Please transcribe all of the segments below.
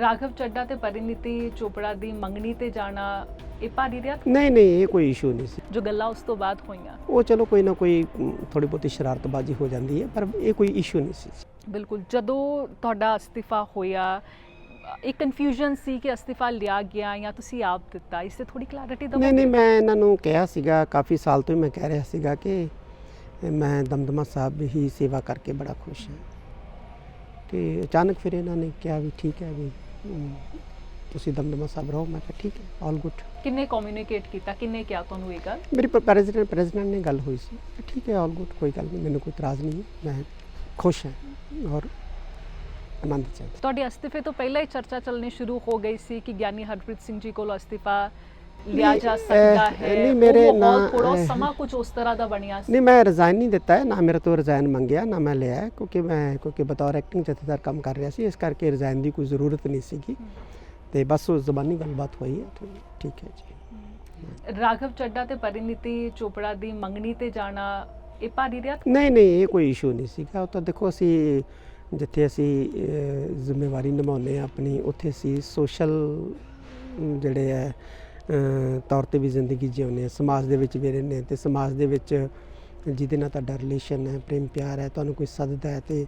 ਰਾਘਵ ਚੱਡਾ ਤੇ ਪਰਿਨੀਤੀ ਚੋਪੜਾ ਦੀ ਮੰਗਣੀ ਤੇ ਜਾਣਾ ਇਹ ਭਾਰੀ ਰਿਹਾ ਨਹੀਂ ਨਹੀਂ ਇਹ ਕੋਈ ਇਸ਼ੂ ਨਹੀਂ ਸੀ। ਜੋ ਗੱਲਾਂ ਉਸ ਤੋਂ ਬਾਅਦ ਹੋਈਆਂ। ਉਹ ਚਲੋ ਕੋਈ ਨਾ ਕੋਈ ਥੋੜੀ ਬਹੁਤੀ ਸ਼ਰਾਰਤਬਾਜ਼ੀ ਹੋ ਜਾਂਦੀ ਹੈ ਪਰ ਇਹ ਕੋਈ ਇਸ਼ੂ ਨਹੀਂ ਸੀ। ਬਿਲਕੁਲ ਜਦੋਂ ਤੁਹਾਡਾ ਅਸਤੀਫਾ ਹੋਇਆ ਇੱਕ ਕਨਫਿਊਜ਼ਨ ਸੀ ਕਿ ਅਸਤੀਫਾ ਲਿਆ ਗਿਆ ਜਾਂ ਤੁਸੀਂ ਆਪ ਦਿੱਤਾ ਇਸ ਤੇ ਥੋੜੀ ਕਲੈਰਿਟੀ ਦਿਓ ਨਹੀਂ ਨਹੀਂ ਮੈਂ ਇਹਨਾਂ ਨੂੰ ਕਿਹਾ ਸੀਗਾ ਕਾਫੀ ਸਾਲ ਤੋਂ ਹੀ ਮੈਂ ਕਹਿ ਰਿਹਾ ਸੀਗਾ ਕਿ ਮੈਂ ਦਮਦਮਾ ਸਾਹਿਬ ਹੀ ਸੇਵਾ ਕਰਕੇ ਬੜਾ ਖੁਸ਼ ਹਾਂ। ਤੇ ਅਚਾਨਕ ਫਿਰ ਇਹਨਾਂ ਨੇ ਕਿਹਾ ਵੀ ਠੀਕ ਹੈ ਵੀ ਤੁਸੀਂ ਦਮਦਮਾ ਸਾਹਿਬ ਰਹੋ। ਮੈਂ ਕਿਹਾ ਠੀਕ ਹੈ ਆਲ ਗੁੱਡ ਕਿੰਨੇ ਕਮਿਊਨੀਕੇਟ ਕੀਤਾ? ਕਿੰਨੇ ਕਿਹਾ ਤੁਹਾਨੂੰ ਇਹ ਗੱਲ? ਮੇਰੀ ਪ੍ਰੈਜ਼ੀਡੈਂਟ ਪ੍ਰੈਜ਼ੀਡੈਂਟ ਨੇ ਗੱਲ ਹੋਈ ਸੀ। ਠੀਕ ਹੈ ਆਲ ਗੁੱਡ ਕੋਈ ਗੱਲ ਨਹੀਂ ਮੈਨੂੰ ਕੋਈ ਇਤਰਾਜ਼ ਨਹੀਂ ਮੈਂ ਖੁਸ਼ ਹਾਂ ਔਰ ਆਨੰਦ ਚ ਹਾਂ। ਤੁਹਾਡੇ ਅਸਤੀਫੇ ਤੋਂ ਪਹਿਲਾਂ ਹੀ ਚਰਚਾ ਚੱਲਣੀ ਸ਼ੁਰੂ ਹੋ ਗਈ ਸੀ ਕਿ ਗਿਆਨੀ ਹਰਪ੍ਰੀਤ ਸਿੰਘ ਜੀ ਕੋਲ ਅਸਤੀਫਾ ਲਿਆ ਜਾ ਸਕਦਾ ਹੈ। ਨਹੀਂ, ਮੇਰੇ ਨਾ, ਥੋੜਾ ਅਹ, ਸਮਾਂ ਕੁਝ ਉਸ ਤਰ੍ਹਾਂ ਦਾ ਬਣਿਆ ਸੀ। ਨਹੀਂ ਮੈਂ ਰਿਜ਼ਾਈਨ ਨਹੀਂ ਦਿੱਤਾ ਹੈ ਨਾ ਮੇਰੇ ਤੋਂ ਰਿਜ਼ਾਈਨ ਮੰਗਿਆ ਨਾ ਮੈਂ ਲਿਆ ਕਿਉਂਕਿ ਮੈਂ ਕਿਉਂਕਿ ਬਤੌਰ ਐਕਟਿੰਗ ਜਥੇਦਾਰ ਕੰਮ ਕਰ ਰਿਹਾ ਸੀ ਇਸ ਕਰਕੇ ਰਿਜ਼ਾਈਨ ਦੀ ਕੋਈ ਜ਼ਰੂਰਤ ਨਹੀਂ ਸੀਗੀ। ਤੇ ਬਸ ਉਹ ਜ਼ਬਾਨੀ ਗੱਲਬਾਤ ਹੋਈ ਹੈ ਠੀਕ ਹੈ ਜੀ। ਰਾਘਵ ਚੱਡਾ ਤੇ ਪਰਿਨੀਤੀ ਚੋਪੜਾ ਦੀ ਮੰਗਣੀ ਤੇ ਜਾਣਾ ਇਹ ਭਾਰੀ ਰਿਹਾ? ਨਹੀਂ ਨਹੀਂ ਇਹ ਕੋਈ ਇਸ਼ੂ ਨਹੀਂ ਸੀਗਾ। ਉਹ ਤਾਂ ਦੇਖੋ ਅਸੀਂ ਜਿੱਥੇ ਅਸੀਂ ਜ਼ਿੰਮੇਵਾਰੀ ਨਿਭਾਉਂਦੇ ਹਾਂ ਆਪਣੀ ਉੱਥੇ ਅਸੀਂ ਸੋਸ਼ਲ ਜਿਹੜੇ ਹੈ ਤੌਰ ਤੇ ਵੀ ਜ਼ਿੰਦਗੀ ਜਿਉਂਦੇ ਹਾਂ। ਸਮਾਜ ਦੇ ਵਿੱਚ ਵੀ ਰਹਿੰਦੇ ਤੇ ਸਮਾਜ ਦੇ ਵਿੱਚ ਜਿਹਦੇ ਨਾਲ ਤੁਹਾਡਾ ਰਿਲੇਸ਼ਨ ਹੈ ਪ੍ਰੇਮ ਪਿਆਰ ਹੈ ਤੁਹਾਨੂੰ ਕੋਈ ਸੱਦਦਾ ਹੈ ਤੇ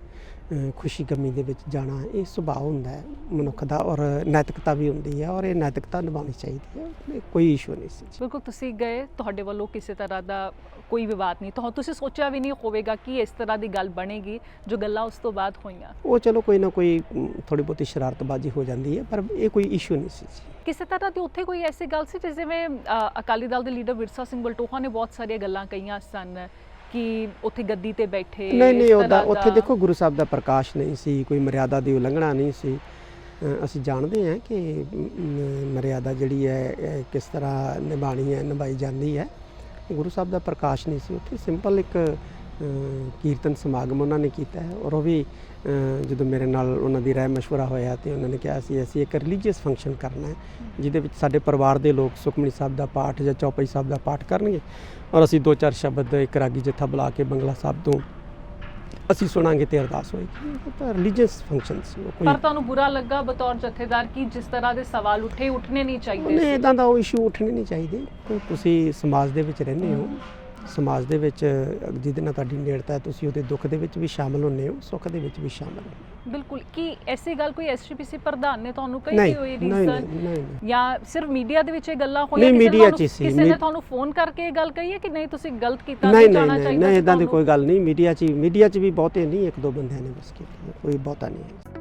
ਖੁਸ਼ੀ ਗਮੀ ਦੇ ਵਿੱਚ ਜਾਣਾ ਇਹ ਸੁਭਾਅ ਹੁੰਦਾ ਹੈ ਮਨੁੱਖ ਦਾ ਔਰ ਨੈਤਿਕਤਾ ਵੀ ਹੁੰਦੀ ਹੈ ਔਰ ਇਹ ਨੈਤਿਕਤਾ ਨਿਭਾਉਣੀ ਚਾਹੀਦੀ ਹੈ ਕੋਈ ਇਸ਼ੂ ਨਹੀਂ ਸੀ ਬਿਲਕੁਲ ਤੁਸੀਂ ਗਏ ਤੁਹਾਡੇ ਵੱਲੋਂ ਕਿਸੇ ਤਰ੍ਹਾਂ ਦਾ ਕੋਈ ਵਿਵਾਦ ਨਹੀਂ ਤੁਹਾਨੂੰ ਤੁਸੀਂ ਸੋਚਿਆ ਵੀ ਨਹੀਂ ਹੋਵੇਗਾ ਕਿ ਇਸ ਤਰ੍ਹਾਂ ਦੀ ਗੱਲ ਬਣੇਗੀ ਜੋ ਗੱਲਾਂ ਉਸ ਤੋਂ ਬਾਅਦ ਹੋਈਆਂ। ਉਹ ਚਲੋ ਕੋਈ ਨਾ ਕੋਈ ਥੋੜੀ ਬਹੁਤੀ ਸ਼ਰਾਰਤਬਾਜ਼ੀ ਹੋ ਜਾਂਦੀ ਹੈ ਪਰ ਇਹ ਕੋਈ ਇਸ਼ੂ ਨਹੀਂ ਸੀ ਜੀ। ਕਿਸੇ ਤਰ੍ਹਾਂ ਦੀ ਉੱਥੇ ਕੋਈ ਐਸੀ ਗੱਲ ਸੀ ਜਿਸ ਜਿਵੇਂ ਅਕਾਲੀ ਦਲ ਦੇ ਲੀਡਰ ਵਿਰਸਾ ਸਿੰਘ ਬਲਟੋਹਾ ਨੇ ਬਹੁਤ ਸਾਰੀਆਂ ਗੱਲਾਂ ਕਹੀਆਂ ਸਨ ਕਿ ਉੱਥੇ ਗੱਦੀ ਤੇ ਬੈਠੇ ਨਹੀਂ ਨਹੀਂ ਉਹਦਾ ਉੱਥੇ। ਦੇਖੋ ਗੁਰੂ ਸਾਹਿਬ ਦਾ ਪ੍ਰਕਾਸ਼ ਨਹੀਂ ਸੀ ਕੋਈ ਮਰਿਆਦਾ ਦੀ ਉਲੰਘਣਾ ਨਹੀਂ ਸੀ ਅਸੀਂ ਜਾਣਦੇ ਹਾਂ ਕਿ ਮਰਿਆਦਾ ਜਿਹੜੀ ਹੈ ਕਿਸ ਤਰ੍ਹਾਂ ਨਿਭਾਣੀ ਹੈ ਨਿਭਾਈ ਜਾਂਦੀ ਹੈ ਗੁਰੂ ਸਾਹਿਬ ਦਾ ਪ੍ਰਕਾਸ਼ ਨਹੀਂ ਸੀ ਉੱਥੇ ਸਿੰਪਲ ਇੱਕ ਕੀਰਤਨ ਸਮਾਗਮ ਉਹਨਾਂ ਨੇ ਕੀਤਾ ਹੈ ਔਰ ਉਹ ਵੀ ਅ, ਜਦੋਂ ਮੇਰੇ ਨਾਲ ਉਹਨਾਂ ਦੀ ਰਾਏ مشورہ ਹੋਇਆ ਤੇ ਉਹਨਾਂ ਨੇ ਕਿਹਾ ਸੀ ਅਸੀਂ ਇੱਕ ਰਿਲੀਜੀਅਸ ਫੰਕਸ਼ਨ ਕਰਨਾ ਹੈ ਜਿਹਦੇ ਵਿੱਚ ਸਾਡੇ ਪਰਿਵਾਰ ਦੇ ਲੋਕ ਸੁਖਮਨੀ ਸਾਹਿਬ ਦਾ ਪਾਠ ਜਾਂ ਚੌਪਈ ਸਾਹਿਬ ਦਾ ਪਾਠ ਕਰਨਗੇ ਔਰ ਅਸੀਂ ਦੋ ਚਾਰ ਸ਼ਬਦ ਇੱਕ ਰਾਗੀ ਜਥਾ ਬੁਲਾ ਕੇ ਬੰਗਲਾ ਸਾਹਿਬ ਤੋਂ ਅਸੀਂ ਸੁਣਾਂਗੇ ਤੇ ਅਰਦਾਸ ਹੋਏਗੀ ਉਹ ਤਾਂ ਰਿਲੀਜੀਅਸ ਫੰਕਸ਼ਨ ਸੀ ਉਹ ਕੋਈ ਪਰ ਤੁਹਾਨੂੰ ਬੁਰਾ ਲੱਗਾ ਬਤੌਰ ਜਥੇਦਾਰ ਕਿ ਜਿਸ ਤਰ੍ਹਾਂ ਦੇ ਸਵਾਲ ਉੱਠੇ ਉੱਠਣੇ ਨਹੀਂ ਚਾਹੀਦੇ ਨਹੀਂ ਸੀ ਇਦਾਂ ਦਾ ਉਹ ਇਸ਼ੂ ਉੱਠਣੇ ਨਹੀਂ ਚਾਹੀਦੇ ਕੋਈ ਤੁਸੀਂ ਸਮਾਜ ਦੇ ਵਿੱਚ ਰਹਿੰਦੇ ਹੋ ਸਮਾਜ ਦੇ ਵਿੱਚ ਜਿਹਦੇ ਨਾਲ ਤੁਹਾਡੀ ਨੇੜਤਾ ਹੈ ਤੁਸੀਂ ਉਹਦੇ ਦੁੱਖ ਦੇ ਵਿੱਚ ਵੀ ਸ਼ਾਮਲ ਹੁੰਦੇ ਹੋ ਸੁੱਖ ਦੇ ਵਿੱਚ ਵੀ ਸ਼ਾਮਲ ਹੋ ਬਿਲਕੁਲ ਕੀ ਐਸੀ ਗੱਲ ਕੋਈ ਐਸਜੀਪੀਸੀ ਪ੍ਰਧਾਨ ਨੇ ਤੁਹਾਨੂੰ ਕਹੀ ਨਹੀਂ ਹੋਈ ਨਹੀਂ ਨਹੀਂ ਨਹੀਂ ਨਹੀਂ। ਜਾਂ ਸਿਰਫ ਮੀਡੀਆ ਦੇ ਵਿੱਚ ਇਹ ਗੱਲਾਂ ਹੋਈਆਂ ਨਹੀਂ, media 'ਚ ਸੀ, ਕਿਸੇ ਨੇ ਤੁਹਾਨੂੰ ਫੋਨ ਕਰਕੇ ਇਹ ਗੱਲ ਕਹੀ ਹੈ ਕਿ ਨਹੀਂ ਤੁਸੀਂ ਗਲਤ ਕੀਤਾ ਨਹੀਂ ਨਹੀਂ ਜਾਣਾ ਨਹੀਂ ਚਾਹੀਦਾ ਨਹੀਂ ਸੀ ਇਦਾਂ ਦੀ? ਕੋਈ ਗੱਲ ਨਹੀਂ ਮੀਡੀਆ 'ਚ ਮੀਡੀਆ 'ਚ ਵੀ ਬਹੁਤੇ ਨਹੀਂ ਇੱਕ ਦੋ ਬੰਦਿਆਂ ਨੇ ਬਸ ਕੀਤੀ ਕੋਈ ਬਹੁਤਾ ਨਹੀਂ ਹੈ